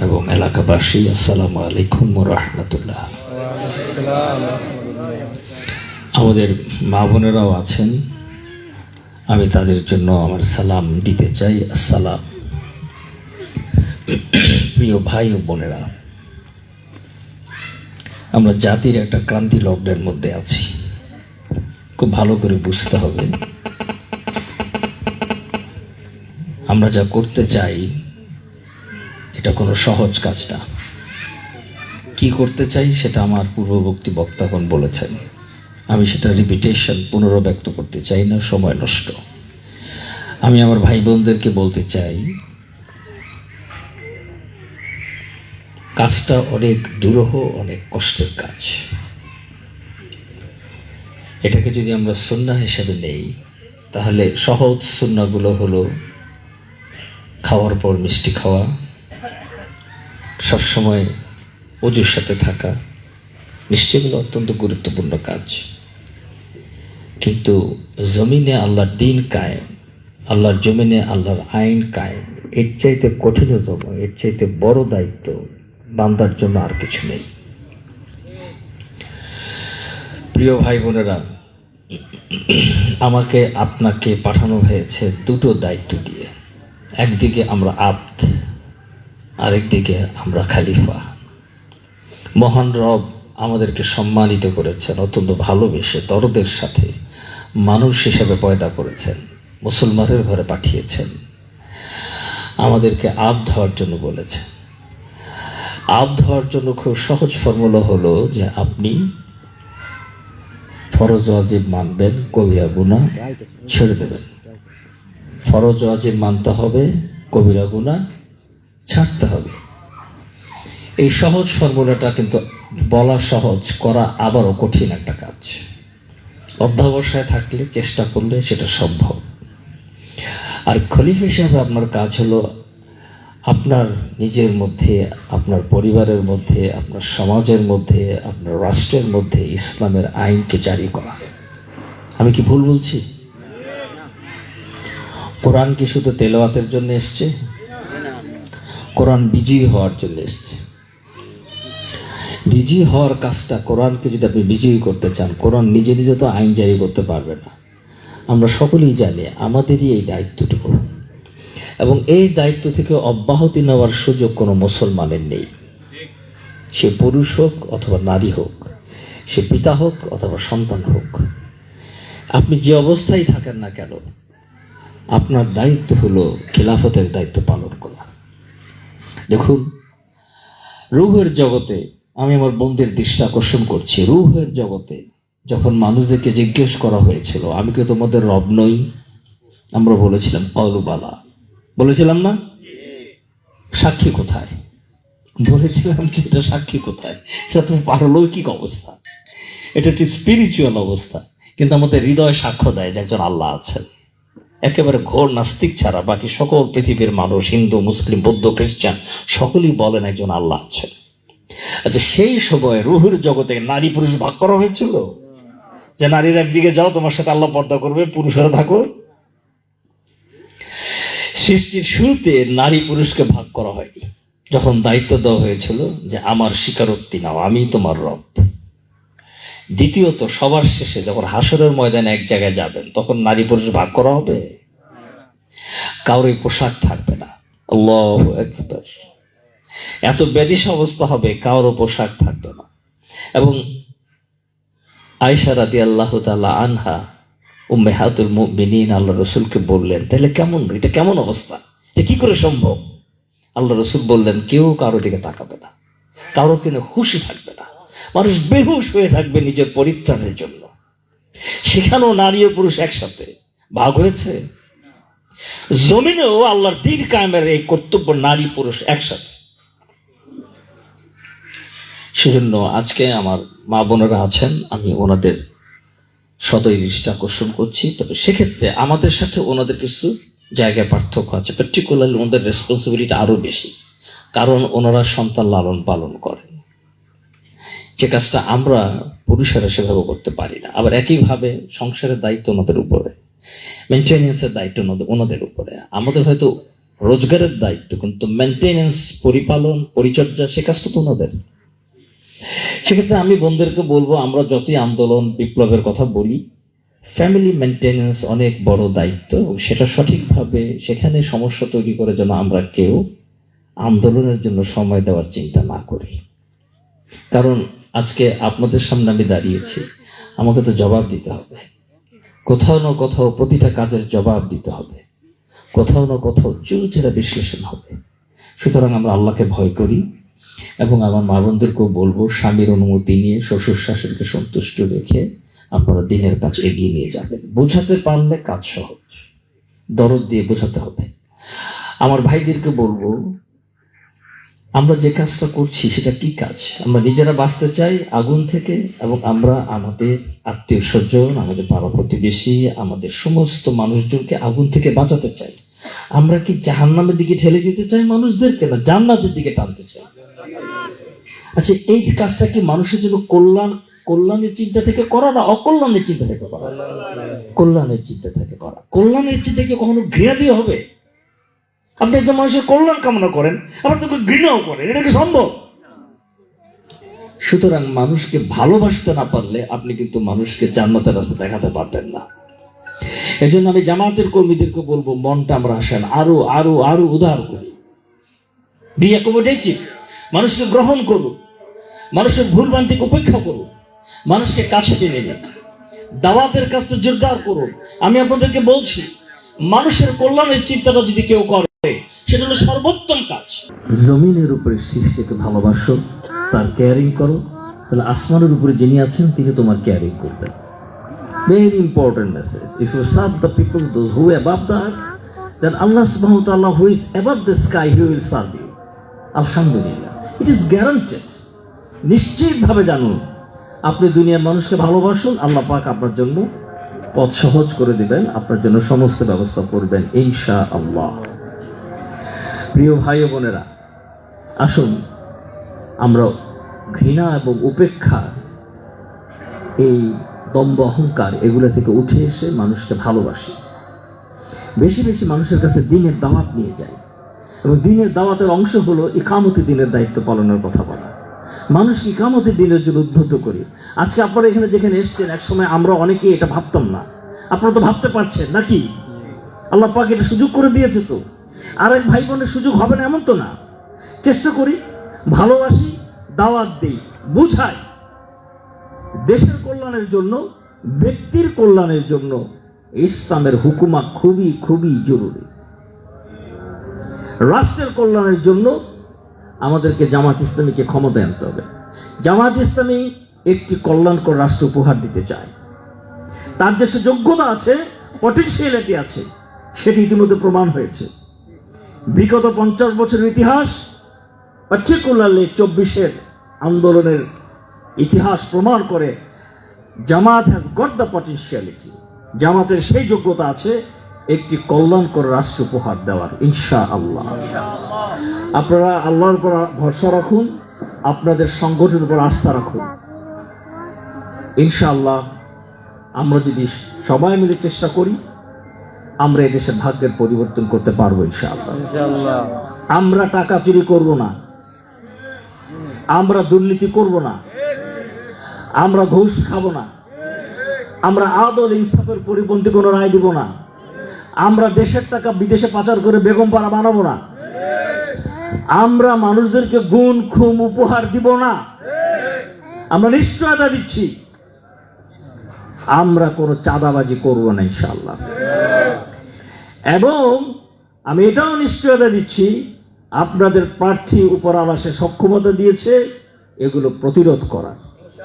এবং এলাকাবাসী, আসসালামু আলাইকুম রহমতুল্লাহ। আমাদের মা বোনেরাও আছেন। আমি তাদের জন্য আমার সালাম দিতে চাই। আসসালাম। প্রিয় ভাই ও বোনেরা, আমরা জাতির একটা ক্রান্তি লগ্নের মধ্যে আছি। খুব ভালো করে বুঝতে হবে আমরা যা করতে চাই, এটা কোনো সহজ কাজ না কি করতে চাই সেটা আমার পূর্ববর্তী বক্তাগণ বলেছেন। আমি সেটা রিপিটেশন পুনরাব্যক্ত করতে চাই না, সময় নষ্ট। আমি আমার ভাই বোনদেরকে বলতে চাই, কাজটা অনেক দুরূহ, অনেক কষ্টের কাজ। এটাকে যদি আমরা সুন্না হিসেবে নেই, তাহলে সহজ সুন্নাগুলো হলো খাওয়ার পর মিষ্টি খাওয়া, সবসময় অজুর সাথে থাকা, নিশ্চয়ই অত্যন্ত গুরুত্বপূর্ণ কাজ। কিন্তু জমিনে আল্লাহর দিন কায়েম, আল্লাহর জমিনে আল্লাহর আইন কায়েম, এর চাইতে কঠিনতম, এর চাইতে বড় দায়িত্ব বান্দার জন্য আর কিছু নেই। প্রিয় ভাই বোনেরা, আমাকে আপনাকে পাঠানো হয়েছে দুটো দায়িত্ব দিয়ে। একদিকে আমরা আব্দ, আরেকদিকে আমরা খালিফা। মহান রব আমাদেরকে সম্মানিত করেছেন, অত্যন্ত ভালোবেসে দরদের সাথে মানুষ হিসেবে পয়দা করেছেন, মুসলমানের ঘরে পাঠিয়েছেন, আমাদেরকে আব হওয়ার জন্য বলেছেন। আব হওয়ার জন্য খুব সহজ ফর্মুলা হলো যে আপনি ফরজ ওয়াজিব মানবেন, কবিরা গুণা ছেড়ে দেবেন। ফরজ ওয়াজিব মানতে হবে, কবিরা গুণা ছাড়তে হবে। এই সহজ ফর্মুলাটা কিন্তু বলা সহজ, করা আবারও কঠিন একটা কাজ। অধ্যাবসায় থাকলে চেষ্টা করলে সেটা সম্ভব। আর খলিফ হিসাবে আপনার কাজ হলো আপনার নিজের মধ্যে, আপনার পরিবারের মধ্যে, আপনার সমাজের মধ্যে, আপনার রাষ্ট্রের মধ্যে ইসলামের আইনকে জারি করা। আমি কি ভুল বলছি? কোরআন কি শুধু তেলাওয়াতের জন্য এসছে? কোরআন বিজয়ী হওয়ার জন্য এসছে। বিজয়ী হওয়ার কাজটা কোরআনকে যদি আপনি বিজয়ী করতে চান, কোরআন নিজে নিজে তো আইন জারি করতে পারবে না। আমরা সকলেই জানি আমাদেরই এই দায়িত্বটুকু। এবং এই দায়িত্ব থেকে অব্যাহতি নেওয়ার সুযোগ কোনো মুসলমানের নেই। সে পুরুষ হোক অথবা নারী হোক, সে পিতা হোক অথবা সন্তান হোক, আপনি যে অবস্থায় থাকেন না কেন আপনার দায়িত্ব হলো খেলাফতের দায়িত্ব পালন করা। দেখুন, রুহের জগতে আমি আমার বন্ধুদের দৃষ্টি আকর্ষণ করছি। রুহের জগতে যখন মানুষদেরকে জিজ্ঞেস করা হয়েছিল, আমি কি তোমাদের রব নই? আমরা বলেছিলাম, অলুবালা। বলেছিলাম না? সাক্ষী কোথায়? বলেছিলাম যে এটা সাক্ষী কোথায়? এটা তো পারলৌকিক অবস্থা। এটা একটি স্পিরিচুয়াল অবস্থা। কিন্তু আমাদের হৃদয় সাক্ষ্য দেয় যে একজন আল্লাহ আছেন। একেবারে ঘোর নাস্তিক ছাড়া বাকি সকল পৃথিবীর মানুষ, হিন্দু, মুসলিম, বৌদ্ধ, খ্রিস্টান, সকলেই বলেন একজন আল্লাহ আছেন। আচ্ছা সেই সময় রুহুর জগতে নারী পুরুষ ভাগ করা হয়েছিল? যে নারীর একদিকে যাও, তোমার সাথে আল্লাহ পর্দা করবে, পুরুষেরা থাকো। সৃষ্টির শুরুতে নারী পুরুষকে ভাগ করা হয়নি। যখন দায়িত্ব দেওয়া হয়েছিল যে, আমার স্বীকারোক্তি নাও, আমি তোমার রব। দ্বিতীয়ত, সবার শেষে যখন হাসরের ময়দানে এক জায়গায় যাবেন, তখন নারী পুরুষ ভাগ করা হবে? কাউরে পোশাক থাকবে না। এত ব্যাধিস অবস্থা হবে, কারোর পোশাক থাকবে না। এবং আয়সা রাদি আল্লাহ আনহা, উম্মে হাতুল মুমিনিন, আল্লাহ রসুলকে বললেন, তাহলে কেমন? এটা কেমন অবস্থা? এটা কি করে সম্ভব? আল্লাহ রসুল বললেন, কেউ কারও দিকে তাকাবে না। কারও কিনে খুশি থাকবে না। মানুষ বেহুশ হয়ে থাকবে নিজের পরিত্রাণের জন্য। সেখানেও নারী ও পুরুষ একসাথে। ভাগ হয়েছে? জমিনেও আল্লাহর দিন কায়েমের এই কর্তব্য নারী পুরুষ একসাথে। সেজন্য আজকে আমার মা বোনেরা আছেন, আমি ওনাদের সদয় দৃষ্টি আকর্ষণ করছি। তবে সেক্ষেত্রে আমাদের সাথে ওনাদের কিছু জায়গায় পার্থক্য আছে। পার্টিকুলারলি ওনাদের রেসপন্সিবিলিটি আরও বেশি। কারণ ওনারা সন্তান লালন পালন করেন। যে কাজটা আমরা পুরুষেরা সেভাবে করতে পারি না। আবার একইভাবে সংসারের দায়িত্ব ওনাদের উপরে মেনটেনেন্সের দায়িত্ব ওনাদের- উপরে। আমাদের হয়তো রোজগারের দায়িত্ব, কিন্তু মেনটেনেন্স পরিপালন, পরিচর্যা, সে কাজটা তো ওনাদের। সেক্ষেত্রে আমি বন্ধুদেরকে বলব, আমরা যতই আন্দোলন, বিপ্লবের কথা বলি ফ্যামিলি মেনটেনেন্স অনেক বড় দায়িত্ব সেটা সঠিকভাবে সেখানে সমস্যা তৈরি করে যেন আমরা কেউ আন্দোলনের জন্য সময় দেওয়ার চিন্তা না করি। কারণ আজকে আপনাদের সামনে আমি দাঁড়িয়েছি। আমাকে তো জবাব দিতে হবে। কোথাও না কোথাও প্রতিটা কাজের জবাব দিতে হবে। কোথাও না কোথাও চুলচেরা বিশ্লেষণ হবে। সুতরাং আমরা আল্লাহকে ভয় করি এবং আমার মা বোনদেরকেও বলব, স্বামীর অনুমতি নিয়ে শ্বশুর শাশুড়িকে সন্তুষ্ট রেখে আপনারা দিনের কাজ এগিয়ে নিয়ে যাবেন। বোঝাতে পারলে কাজ সহজ। দরদ দিয়ে বোঝাতে হবে। আমার ভাইদেরকে বলব আমরা যে কাজটা করছি, সেটা কি কাজ? আমরা নিজেরা বাঁচতে চাই আগুন থেকে এবং আমরা আমাদের আত্মীয় স্বজন, আমাদের পাড়া প্রতিবেশী, আমাদের সমস্ত মানুষজনকে আগুন থেকে বাঁচাতে চাই। আমরা কি জাহান্নামের দিকে ঠেলে দিতে চাই মানুষদেরকে না জান্নাতের দিকে টানতে চাই? আচ্ছা এই কাজটা কি মানুষের জন্য কল্যাণ, কল্যাণের চিন্তা থেকে করা না অকল্যাণের চিন্তা থেকে করা? কল্যাণের চিন্তা থেকে করা। কল্যাণের চিন্তা কি কখনো ঘৃণা দিয়ে হবে? আপনি একজন মানুষের কল্যাণ কামনা করেন, আবার তাকে ঘৃণাও করেন, এটা কি সম্ভব? সুতরাং মানুষকে ভালোবাসতে না পারলে আপনি কিন্তু মানুষকে জান্নাতের রাস্তা দেখাতে পারবেন না। এজন্য আমি জামাতের কর্মীদেরকে বলব, মনটা আমরা আসেন, আরও আরও আরও উদার করি। বি অ্যাকোমোডেটিভ মানুষকে গ্রহণ করুন, মানুষের ভুল ভ্রান্তিকে উপেক্ষা করুন, মানুষকে কাছে টেনে নিন। দাওয়াতের কাছে জোরদার করুন। আমি আপনাদেরকে বলছি, মানুষের কল্যাণের চিন্তাটা যদি কেউ করে উত্তম কাজ। জমিনের উপরে শিষ্যকে ভালোবাসো, তার কেয়ারিং করো। তাহলে আসমানের উপরে যিনি আছেন, তিনি তোমার কেয়ারিং করবেন। Very important message if you serve the people who above the earth then Allah সুবাহ who is above the sky he will serve you আলহামদুলিল্লাহ ইট ইজ গ্যারান্টেড নিশ্চিতভাবে জানুন, আপনি দুনিয়ার মানুষকে ভালোবাসুন, আল্লাহ পাক আপনার জন্য পথ সহজ করে দিবেন, আপনার জন্য সমস্ত ব্যবস্থা করবেন ইনশা আল্লাহ প্রিয় ভাই বোনেরা, আসুন আমরা ঘৃণা এবং উপেক্ষা এই দম্ব অহংকার এগুলো থেকে উঠে এসে মানুষকে ভালোবাসি। বেশি বেশি মানুষের কাছে দিনের দাওয়াত নিয়ে যাই। এবং দিনের দাওয়াতের অংশ হলো ইকামতি দিনের দায়িত্ব পালনের কথা বলা। মানুষ ইকামতি দিনের জন্য উদ্বুদ্ধ করি। আজকে আপনারা এখানে যেখানে এসছেন, একসময় আমরা অনেকেই এটা ভাবতাম না। আপনারা তো ভাবতে পারছেন, নাকি? আল্লাহ পাক এটা সুযোগ করে দিয়েছে তো। আর এক ভাই বোনের সুযোগ হবে না, এমন তো না। চেষ্টা করি, ভালোবাসি, দাওয়াত দিই, বুঝাই। দেশের কল্যাণের জন্য, ব্যক্তির কল্যাণের জন্য ইসলামের হুকুমা খুবই খুবই জরুরি। রাষ্ট্রের কল্যাণের জন্য আমাদেরকে জামাত ইসলামীকে ক্ষমতায় আনতে হবে। জামাত ইসলামী একটি কল্যাণকর রাষ্ট্র উপহার দিতে চায়। তার যে যোগ্যতা আছে পটেন্সিয়ালিটি আছে, সেটি ইতিমধ্যে প্রমাণ হয়েছে। বিগত পঞ্চাশ বছরের ইতিহাস পার্টিকুলারলি চব্বিশের আন্দোলনের ইতিহাস প্রমাণ করে Jamaat has got the potentiality জামাতের সেই যোগ্যতা আছে, একটি কল্যাণকর রাষ্ট্র উপহার দেওয়ার ইনশা আল্লাহ আপনারা আল্লাহর উপর ভরসা রাখুন, আপনাদের সংগঠনের উপর আস্থা রাখুন। ইনশাআল্লাহ, আমরা যদি সবাই মিলে চেষ্টা করি আমরা এদেশের ভাগ্যের পরিবর্তন করতে পারব ইনশাআল্লাহ। আমরা টাকা চুরি করব না। আমরা দুর্নীতি করব না। আমরা ঘুষ খাব না। আমরা আদল ইনসাফের পরিপন্থী কোনো রায় দিব না। আমরা দেশের টাকা বিদেশে পাচার করে বেগম পাড়া বানাবো না। আমরা মানুষদেরকে গুণ খুম উপহার দিব না। আমরা নিশ্চয়তা দিচ্ছি। আমরা কোনো চাঁদাবাজি করব না ইনশাল্লাহ এবং আমি এটাও নিশ্চয়তা দিচ্ছি আপনাদের প্রার্থী উপর আবাসে সক্ষমতা দিয়েছে এগুলো প্রতিরোধ করার।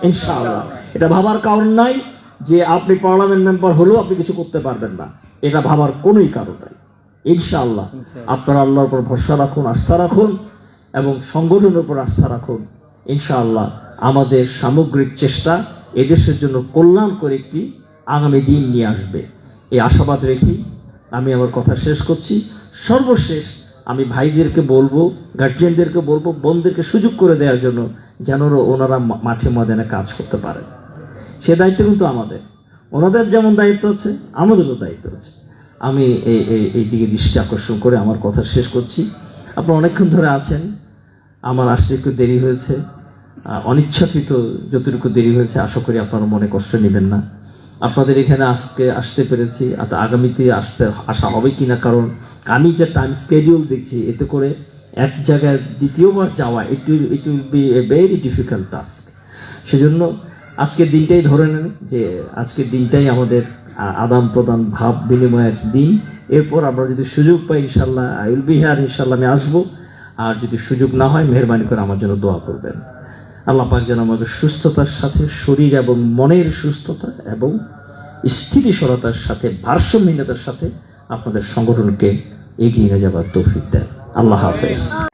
ইনশাআল্লাহ। এটা ভাবার কারণ নাই যে আপনি পার্লামেন্ট মেম্বার হলেও আপনি কিছু করতে পারবেন না। এটা ভাবার কোনোই কারণ নাই। ইনশাআল্লাহ। আপনারা আল্লাহর উপর ভরসা রাখুন আস্থা রাখুন এবং সংগঠনের উপর আস্থা রাখুন। ইনশাআল্লাহ আমাদের সামগ্রিক চেষ্টা এদেশের জন্য কল্যাণ করে একটি আগামী দিন নিয়ে আসবে। এই আশাবাদ রেখেই আমি আমার কথা শেষ করছি। সর্বশেষ আমি ভাইদেরকে বলব গার্জিয়ানদেরকে বলব, বোনদেরকে সুযোগ করে দেওয়ার জন্য যেন ওনারা মাঠে ময়দানে কাজ করতে পারে সে দায়িত্ব কিন্তু আমাদের। ওনাদের যেমন দায়িত্ব আছে, আমাদেরও দায়িত্ব আছে। আমি এই এই দিকে দৃষ্টি আকর্ষণ করে আমার কথা শেষ করছি। আপনারা অনেকক্ষণ ধরে আছেন। আমার আসতে একটু দেরি হয়েছে। অনিচ্ছাকৃত যতটুকু দেরি হয়েছে, আশা করি আপনারা মনে কষ্ট নেবেন না। আপনাদের এখানে আজকে আসতে পেরেছি, আর আগামীতে আসতে আসা হবে কিনা? কারণ আমি যে টাইম স্কেডিউল দেখছি এতে করে এক জায়গায় দ্বিতীয়বার যাওয়া it will it will be a very difficult task সেজন্য আজকের দিনটাই ধরে নেন যে, আজকের দিনটাই আমাদের আদান প্রদান, ভাব বিনিময়ের দিন। এরপর আমরা যদি সুযোগ পাই ইনশাল্লাহ আই উইল বি হিয়ার ইনশাল্লাহ আমি আসব। আর যদি সুযোগ না হয়, মেহরবানি করে আমার জন্য দোয়া করবেন। আল্লাহ পাক যেন আমাদের সুস্থতার সাথে, শরীর এবং মনের সুস্থতা এবং স্থিতিশীলতার সাথে, ভারসাম্যহীনতার সাথে আপনাদের সংগঠনকে এগিয়ে নিয়ে যাবার তৌফিক দেন। আল্লাহ হাফেজ।